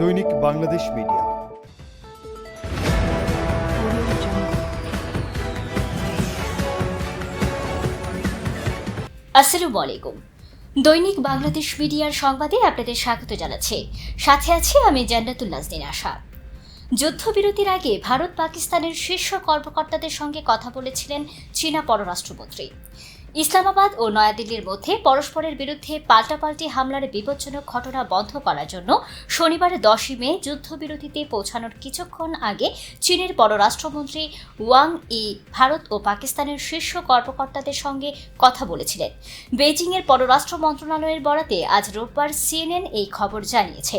দৈনিক বাংলাদেশ মিডিয়া। আসসালামু আলাইকুম। দৈনিক বাংলাদেশ মিডিয়ার সংবাদে আপনাদের স্বাগত জানাচ্ছি। সাথে আছি আমি জান্নাতুল নাজদিন আশা। যুদ্ধবিরতির আগে ভারত পাকিস্তানের শীর্ষ কর্মকর্তাদের সঙ্গে কথা বলেছিলেন চীনা পররাষ্ট্রমন্ত্রী। ইসলামাবাদ ও নয়াদিল্লির মধ্যে পরস্পরের বিরুদ্ধে পাল্টাপাল্টি হামলার বিপজ্জনক ঘটনা বন্ধ করার জন্য শনিবার দশই মে যুদ্ধবিরতিতে পৌঁছানোর কিছুক্ষণ আগে চীনের পররাষ্ট্রমন্ত্রী ওয়াং ই ভারত ও পাকিস্তানের শীর্ষ কর্মকর্তাদের সঙ্গে কথা বলেছিলেন। বেজিংয়ের পররাষ্ট্র মন্ত্রণালয়ের বরাতে আজ রোববার সিএনএন এই খবর জানিয়েছে।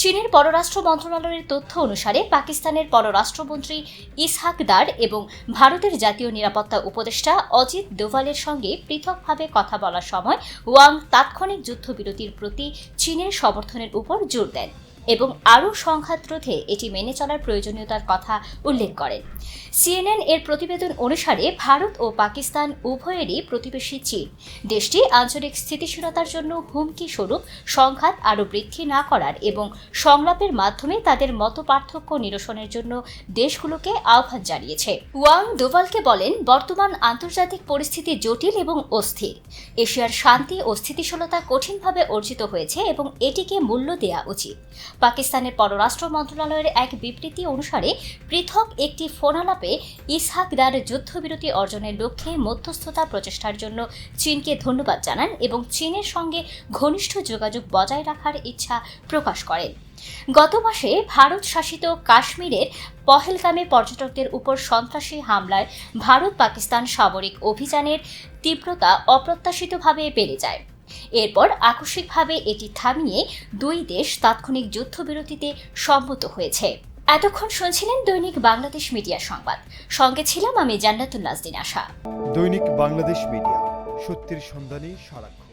চীনের পররাষ্ট্র মন্ত্রণালয়ের তথ্য অনুসারে পাকিস্তানের পররাষ্ট্রমন্ত্রী ইসহাক দার এবং ভারতের জাতীয় নিরাপত্তা উপদেষ্টা অজিত দোভালের সঙ্গে পৃথকভাবে কথা বলার সময় ওয়াং তাৎক্ষণিক যুদ্ধবিরতির প্রতি চীনের সমর্থনের উপর জোর দেন। এবং আরও সংঘাত রোধে এটি মেনে চলার প্রয়োজনীয়তার কথা উল্লেখ করেন। সিএনএন এর প্রতিবেদন অনুসারে ভারত ও পাকিস্তান উভয়েরই প্রতিবেশী চীন। দেশটি আঞ্চলিক স্থিতিশীলতার জন্য হুমকি স্বরূপ সংঘাত আরও বৃদ্ধি না করার এবং সংলাপের মাধ্যমে তাদের মত পার্থক্য নিরসনের জন্য দেশগুলোকে আহ্বান জানিয়েছে। ওয়াং দোভালকে বলেন, বর্তমান আন্তর্জাতিক পরিস্থিতি জটিল এবং অস্থির। এশিয়ার শান্তি ও স্থিতিশীলতা কঠিনভাবে অর্জিত হয়েছে এবং এটিকে মূল্য দেওয়া উচিত। পাকিস্তানের পররাষ্ট্র মন্ত্রণালয়ের এক বিবৃতি অনুসারে, পৃথক একটি ফোনালাপে ইসহাক দার যুদ্ধবিরতি অর্জনের লক্ষ্যে মধ্যস্থতা প্রচেষ্টার জন্য চীনকে ধন্যবাদ জানান এবং চীনের সঙ্গে ঘনিষ্ঠ যোগাযোগ বজায় রাখার ইচ্ছা প্রকাশ করেন। গত মাসে ভারত শাসিত কাশ্মীরের পহেলগামে পর্যটকদের উপর সন্ত্রাসী হামলায় ভারত পাকিস্তান সামরিক অভিযানের তীব্রতা অপ্রত্যাশিতভাবে বেড়ে যায়। এরপর আকস্মিকভাবে এটি থামিয়ে দুই দেশ তাৎক্ষণিক যুদ্ধবিরতিতে সম্মত হয়েছে। এতক্ষণ শুনছিলেন দৈনিক বাংলাদেশ মিডিয়া সংবাদ। সঙ্গে ছিলাম আমি জান্নাতুল নাজদিন আশা। দৈনিক বাংলাদেশ মিডিয়া, সত্যের সন্ধানে সারাক্ষণ।